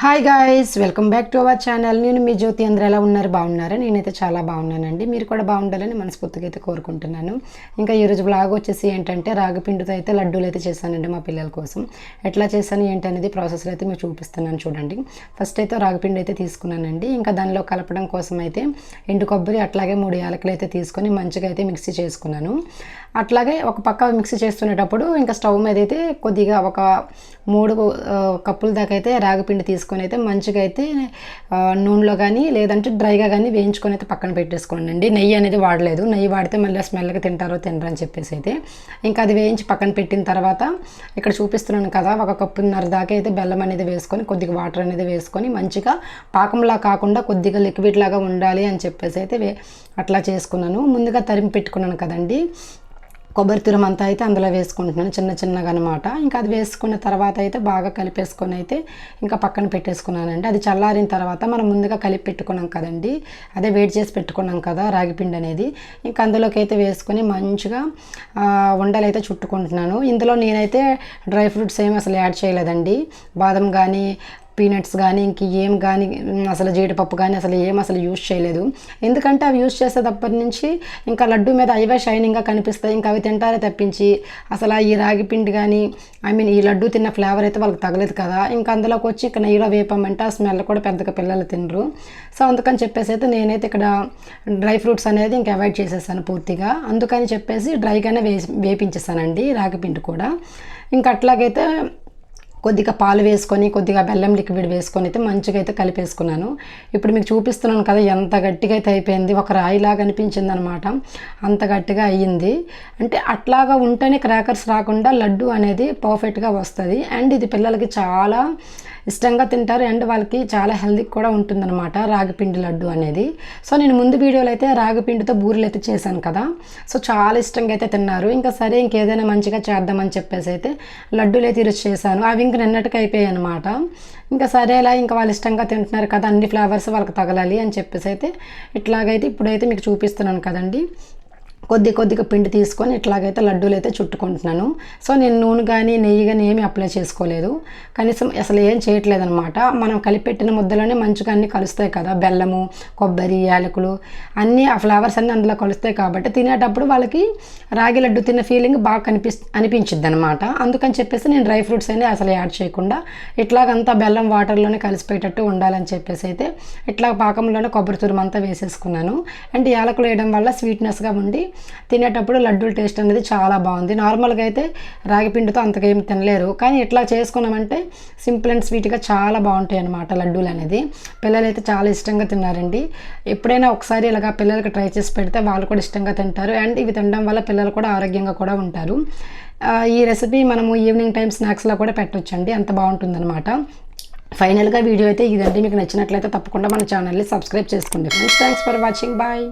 Hi guys welcome back to our channel నేను మీ జ్యోతి అందరు ఎలా ఉన్నారు? బాగున్నారా? నేనైతే చాలా బాగున్నానండి. మీరు కూడా బాగుండాలని మనస్ఫూర్తిగా అయితే కోరుకుంటున్నాను. ఇంకా ఈరోజు బ్లాగ్ వచ్చేసి ఏంటంటే రాగిపిండితో అయితే లడ్డూలు అయితే చేశానండి మా పిల్లల కోసం. ఎట్లా చేశాను ఏంటి అనేది ప్రాసెస్లో అయితే మీకు చూపిస్తున్నాను చూడండి. ఫస్ట్ అయితే రాగిపిండి అయితే తీసుకున్నానండి. ఇంకా దానిలో కలపడం కోసం అయితే ఎండు కొబ్బరి అట్లాగే మూడు యాలకులు అయితే తీసుకొని మంచిగా అయితే మిక్సీ చేసుకున్నాను. అట్లాగే ఒక పక్క మిక్సీ చేస్తునేటప్పుడు ఇంకా స్టవ్ మీద అయితే కొద్దిగా ఒక మూడు కప్పుల దాకా అయితే రాగిపిండి తీసుకొని అయితే మంచిగా అయితే నూనెలో కానీ లేదంటే డ్రైగా కానీ వేయించుకొని అయితే పక్కన పెట్టేసుకోండి అండి నెయ్యి అనేది వాడలేదు. నెయ్యి వాడితే మళ్ళీ స్మెల్గా తింటారో తినరు అని చెప్పేసి అయితే. ఇంకా అది వేయించి పక్కన పెట్టిన తర్వాత ఇక్కడ చూపిస్తున్నాను కదా ఒక కప్పున్నర దాకా అయితే బెల్లం అనేది వేసుకొని కొద్దిగా వాటర్ అనేది వేసుకొని మంచిగా పాకంలా కాకుండా కొద్దిగా లిక్విడ్ లాగా ఉండాలి అని చెప్పేసి అయితే వే- అట్లా చేసుకున్నాను. ముందుగా తరిమి పెట్టుకున్నాను కదండి. కొబ్బరి తురం అంతా అయితే అందులో వేసుకుంటున్నాను చిన్న చిన్నగా అనమాట ఇంకా అది వేసుకున్న తర్వాత అయితే బాగా కలిపేసుకొని అయితే ఇంకా పక్కన పెట్టేసుకున్నానండి. అది చల్లారిన తర్వాత మనం ముందుగా కలిపి పెట్టుకున్నాం కదండి. అదే వేడి చేసి పెట్టుకున్నాం కదా రాగిపిండి అనేది. ఇంకా అందులోకి అయితే వేసుకొని మంచిగా ఉండలు అయితే చుట్టుకుంటున్నాను. ఇందులో నేనైతే డ్రై ఫ్రూట్స్ ఏమి అసలు యాడ్ చేయలేదండి. బాదం కానీ పీనట్స్ కానీ ఇంక ఏం కానీ అసలు జీడిపప్పు కానీ అసలు ఏం అసలు యూస్ చేయలేదు. ఎందుకంటే అవి యూస్ చేసేటప్పటి నుంచి ఇంకా లడ్డు మీద అవే షైనింగ్గా కనిపిస్తాయి. ఇంకా అవి తింటారే తప్పించి అసలు ఈ రాగి పిండి కానీ ఐ మీన్ ఈ లడ్డు తిన్న ఫ్లేవర్ అయితే వాళ్ళకి తగలేదు కదా. ఇంకా అందులోకి వచ్చి ఇక్కడ నెయ్యిలో వేపమంటే ఆ స్మెల్ కూడా పెద్దగా పిల్లలు తినరు. సో అందుకని చెప్పేసి అయితే నేనైతే ఇక్కడ డ్రై ఫ్రూట్స్ అనేది ఇంకా అవాయిడ్ చేసేసాను పూర్తిగా. అందుకని చెప్పేసి డ్రైగానే వేసి వేపించేసానండి రాగి పిండి కూడా. ఇంకా అట్లాగైతే కొద్దిగా పాలు వేసుకొని కొద్దిగా బెల్లం లిక్విడ్ వేసుకొని అయితే మంచిగా అయితే కలిపేసుకున్నాను. ఇప్పుడు మీకు చూపిస్తున్నాను కదా ఎంత గట్టిగా అయితే అయిపోయింది. ఒక రాయిలాగా అనిపించింది అనమాట అంత గట్టిగా అయ్యింది. అంటే అట్లాగా ఉంటేనే క్రాకర్స్ రాకుండా లడ్డు అనేది పర్ఫెక్ట్గా వస్తుంది. అండ్ ఇది పిల్లలకి చాలా ఇష్టంగా తింటారు. అండ్ వాళ్ళకి చాలా హెల్దీ కూడా ఉంటుందన్నమాట రాగిపిండి లడ్డు అనేది. సో నేను ముందు వీడియోలో అయితే రాగిపిండితో బూరెలు అయితే చేశాను కదా. సో చాలా ఇష్టంగా అయితే తిన్నారు. ఇంకా సరే ఇంకేదైనా మంచిగా చేద్దామని చెప్పేసి అయితే లడ్డూలు అయితే ఈరోజు చేశాను. అవి ఇంక నిన్నటికి అయిపోయాయి అనమాట ఇంకా సరేలా ఇంకా వాళ్ళు ఇష్టంగా తింటున్నారు కదా అన్ని ఫ్లేవర్స్ వాళ్ళకి తగలాలి అని చెప్పేసి అయితే ఇట్లాగైతే ఇప్పుడైతే మీకు చూపిస్తున్నాను కదండి. కొద్ది కొద్దిగా పిండి తీసుకొని ఇట్లాగైతే లడ్డూలు అయితే చుట్టుకుంటున్నాను. సో నేను నూనె కానీ నెయ్యి కానీ ఏమీ అప్లై చేసుకోలేదు. కనీసం అసలు ఏం చేయట్లేదు అనమాట మనం కలిపెట్టిన ముద్దలోనే మంచిగా అన్నీ కలుస్తాయి కదా. బెల్లము కొబ్బరి యాలకులు అన్నీ ఆ ఫ్లేవర్స్ అన్నీ అందులో కలుస్తాయి కాబట్టి తినేటప్పుడు వాళ్ళకి రాగి లడ్డు తిన్న ఫీలింగ్ బాగా కనిపి అనిపించిద్ది అనమాట అందుకని చెప్పేసి నేను డ్రై ఫ్రూట్స్ అయినా అసలు యాడ్ చేయకుండా ఇట్లాగంతా బెల్లం వాటర్లోనే కలిసిపోయేటట్టు ఉండాలని చెప్పేసి అయితే ఇట్లా పాకంలోనే కొబ్బరి తురుమంతా వేసేసుకున్నాను. అండ్ యాలకులు వేయడం వల్ల స్వీట్నెస్గా ఉండి తినేటప్పుడు లడ్డూల టేస్ట్ అనేది చాలా బాగుంది. నార్మల్గా అయితే రాగి పిండితో అంతగా తినలేరు. కానీ ఇట్లా చేసుకున్నామంటే సింపుల్ అండ్ స్వీట్గా చాలా బాగుంటాయి అన్నమాట లడ్డూలు అనేది. పిల్లలు అయితే చాలా ఇష్టంగా తిన్నారండి. ఎప్పుడైనా ఒకసారి ఇలాగా పిల్లలకి ట్రై చేసి పెడితే వాళ్ళు కూడా ఇష్టంగా తింటారు. అండ్ ఇవి తినడం వల్ల పిల్లలు కూడా ఆరోగ్యంగా కూడా ఉంటారు. ఈ రెసిపీ మనము ఈవినింగ్ టైం స్నాక్స్లో కూడా పెట్టొచ్చండి. అంత బాగుంటుందన్నమాట. ఫైనల్గా వీడియో అయితే ఇదండి. మీకు నచ్చినట్లయితే తప్పకుండా మన ఛానల్ని సబ్స్క్రైబ్ చేసుకోండి. Friends thanks for watching. Bye.